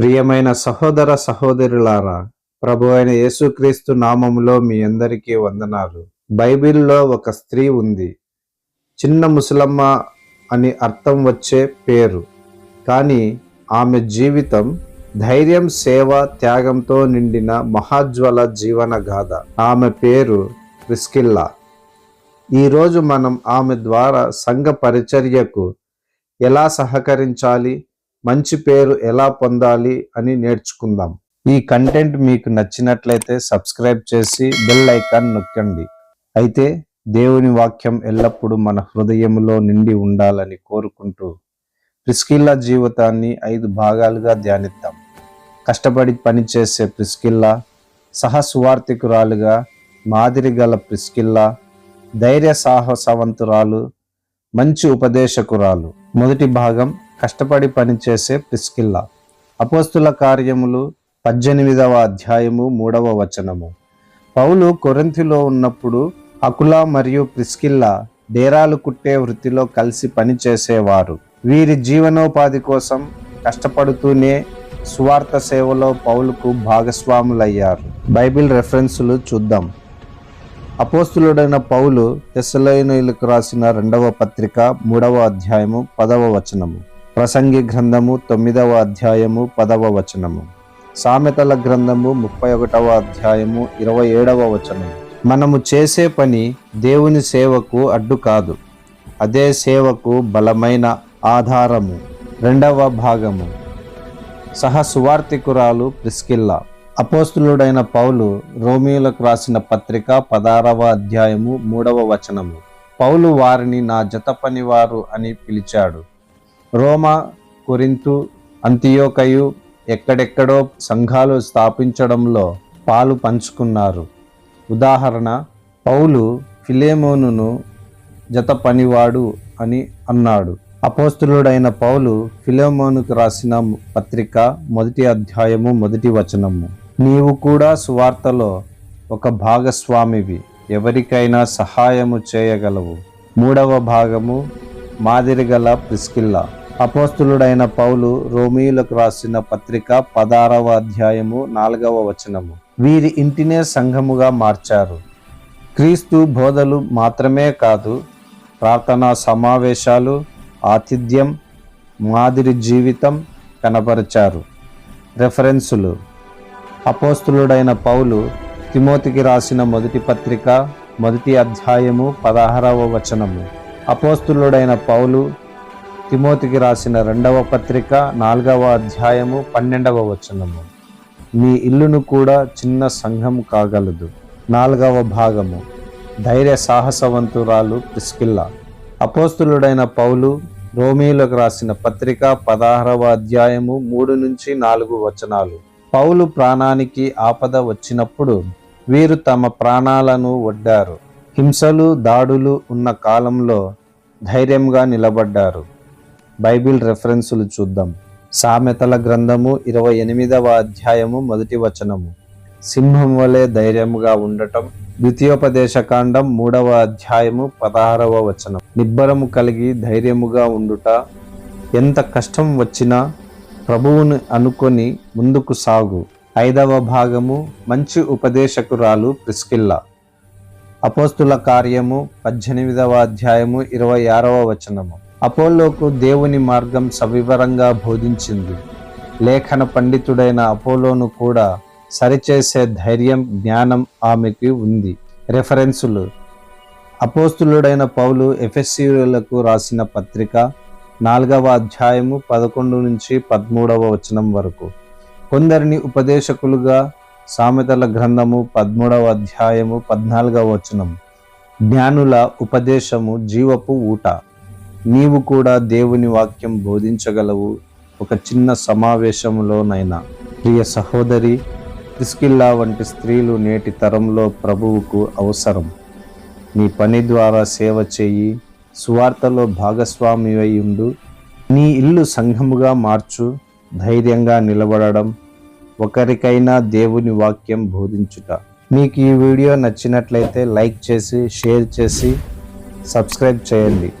ప్రియమైన సహోదర సహోదరులారా ప్రభు అయిన యేసుక్రీస్తు నామములో మీ అందరికీ వందనాలు. బైబిల్లో ఒక స్త్రీ ఉంది. చిన్న ముసలమ్మ అని అర్థం వచ్చే పేరు. కానీ ఆమె జీవితం ధైర్యం సేవ త్యాగంతో నిండిన మహాజ్వల జీవన గాథ. ఆమె పేరు ప్రిస్కిల్లా. ఈరోజు మనం ఆమె ద్వారా సంఘ పరిచర్యకు ఎలా సహకరించాలి? మంచి పేరు ఎలా పొందాలి అని నేర్చుకుందాం. ఈ కంటెంట్ మీకు నచ్చినట్లయితే సబ్స్క్రైబ్ చేసి బెల్ ఐకాన్ నొక్కండి. అయితే దేవుని వాక్యం ఎల్లప్పుడూ మన హృదయంలో నిండి ఉండాలని కోరుకుంటూ ప్రిస్కిల్లా జీవితాన్ని ఐదు భాగాలుగా ధ్యానిద్దాం. కష్టపడి పనిచేసే ప్రిస్కిల్లా సహస్వార్థికురాలుగా మాదిరి గల ప్రిస్కిల్లా ధైర్య సాహసవంతురాలు మంచి ఉపదేశకురాలు. మొదటి భాగం కష్టపడి పనిచేసే ప్రిస్కిల్లా. అపోస్తుల కార్యములు పద్దెనిమిదవ అధ్యాయము మూడవ వచనము. పౌలు కొరంతిలో ఉన్నప్పుడు అకులా మరియు ప్రిస్కిల్లా డేరాలు కుట్టే వృత్తిలో కలిసి పనిచేసేవారు. వీరి జీవనోపాధి కోసం కష్టపడుతూనే సువార్త సేవలో పౌలుకు భాగస్వాములయ్యారు. బైబిల్ రెఫరెన్సులు చూద్దాం. అపోస్తులుడైన పౌలు తెస్సలైనలకు రాసిన రెండవ పత్రిక మూడవ అధ్యాయము పదవ వచనము. ప్రసంగి గ్రంథము తొమ్మిదవ అధ్యాయము పదవ వచనము. సామెతల గ్రంథము ముప్పై ఒకటవ అధ్యాయము ఇరవై ఏడవ వచనము. మనము చేసే పని దేవుని సేవకు అడ్డు కాదు. అదే సేవకు బలమైన ఆధారము. రెండవ భాగము. సహ సువార్తికురాలు ప్రిస్కిల్లా. అపోస్తులుడైన పౌలు రోమియోలకు రాసిన పత్రిక పదారవ అధ్యాయము మూడవ వచనము. పౌలు వారిని నా జత పనివారు అని పిలిచాడు. రోమా కొరింతు అంతియోకయు ఎక్కడెక్కడో సంఘాలు స్థాపించడంలో పాలు పంచుకున్నారు. ఉదాహరణ పౌలు ఫిలేమోనును జత పనివాడు అని అన్నాడు. అపోస్తులుడైన పౌలు ఫిలోమోనుకు రాసిన పత్రిక మొదటి అధ్యాయము మొదటి వచనము. నీవు కూడా సువార్తలో ఒక భాగస్వామివి ఎవరికైనా సహాయము చేయగలవు. మూడవ భాగము మాదిరిగల ప్రిస్కిల్లా. అపోస్తులుడైన పౌలు రోమియులకు రాసిన పత్రిక పదారవ అధ్యాయము నాలుగవ వచనము. వీరి ఇంటినే సంఘముగా మార్చారు. క్రీస్తు బోధలు మాత్రమే కాదు ప్రార్థనా సమావేశాలు ఆతిథ్యం మాదిరి జీవితం కనపరిచారు. రెఫరెన్సులు. అపోస్తులుడైన పౌలు తిమోతికి రాసిన మొదటి పత్రిక మొదటి అధ్యాయము పదహారవ వచనము. అపోస్తులుడైన పౌలు తిమోతికి రాసిన రెండవ పత్రిక నాలుగవ అధ్యాయము పన్నెండవ వచనము. మీ ఇల్లును కూడా చిన్న సంఘం కాగలదు. నాలుగవ భాగము. ధైర్య సాహసవంతురాలు ప్రిస్కిల్లా. అపోస్తులుడైన పౌలు రోమీలకు రాసిన పత్రిక పదహారవ అధ్యాయము మూడు నుంచి నాలుగు వచనాలు. పౌలు ప్రాణానికి ఆపద వచ్చినప్పుడు వీరు తమ ప్రాణాలను ఒడ్డారు హింసలు దాడులు ఉన్న కాలంలో ధైర్యంగా నిలబడ్డారు. బైబిల్ రెఫరెన్సులు చూద్దాం. సామెతల గ్రంథము ఇరవై ఎనిమిదవ అధ్యాయము మొదటి వచనము. సింహం వలె ధైర్యముగా ఉండటం. ద్వితీయోపదేశకాండం మూడవ అధ్యాయము పదహారవ వచనం. నిబ్బరము కలిగి ధైర్యముగా ఉండుట. ఎంత కష్టం వచ్చినా ప్రభువుని అనుకొని ముందుకు సాగు. ఐదవ భాగము మంచి ఉపదేశకురాలు ప్రిస్కిల్లా. అపోస్తుల కార్యము పద్దెనిమిదవ అధ్యాయము ఇరవై ఆరవ వచనము. అపోలోకు దేవుని మార్గం సవివరంగా బోధించింది. లేఖన పండితుడైన అపోలోను కూడా సరిచేసే ధైర్యం జ్ఞానం ఆమెకి ఉంది. రెఫరెన్సులు. అపోస్తులుడైన పౌలు ఎఫెస్సీలకు రాసిన పత్రిక నాలుగవ అధ్యాయము పదకొండు నుంచి పదమూడవ వచనం వరకు. కొందరిని ఉపదేశకులుగా సామెతల గ్రంథము పదమూడవ అధ్యాయము పద్నాలుగవ వచనం. జ్ఞానుల ఉపదేశము జీవపు ఊట. నీవు కూడా దేవుని వాక్యం బోధించగలవు. ఒక చిన్న సమావేశంలోనైనా. ప్రియ సహోదరి ప్రిస్కిల్లా వంటి స్త్రీలు నేటి తరంలో ప్రభువుకు అవసరం. నీ పని ద్వారా సేవ చేయి. సువార్తలో భాగస్వామి ఉండు. నీ ఇల్లు సంఘముగా మార్చు. ధైర్యంగా నిలబడడం ఒకరికైనా దేవుని వాక్యం బోధించుట. మీకు ఈ వీడియో నచ్చినట్లయితే లైక్ చేసి షేర్ చేసి సబ్స్క్రైబ్ చేయండి.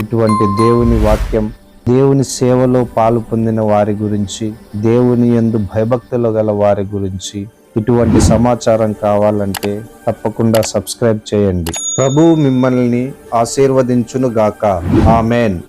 ఇటువంటి దేవుని వాక్యం దేవుని సేవలో పాలు పొందిన వారి గురించి దేవుని యందు భయభక్తులు గల వారి గురించి ఇటువంటి సమాచారం కావాలంటే తప్పకుండా సబ్స్క్రైబ్ చేయండి. ప్రభు మిమ్మల్ని ఆశీర్వదించును గాక ఆమెన్.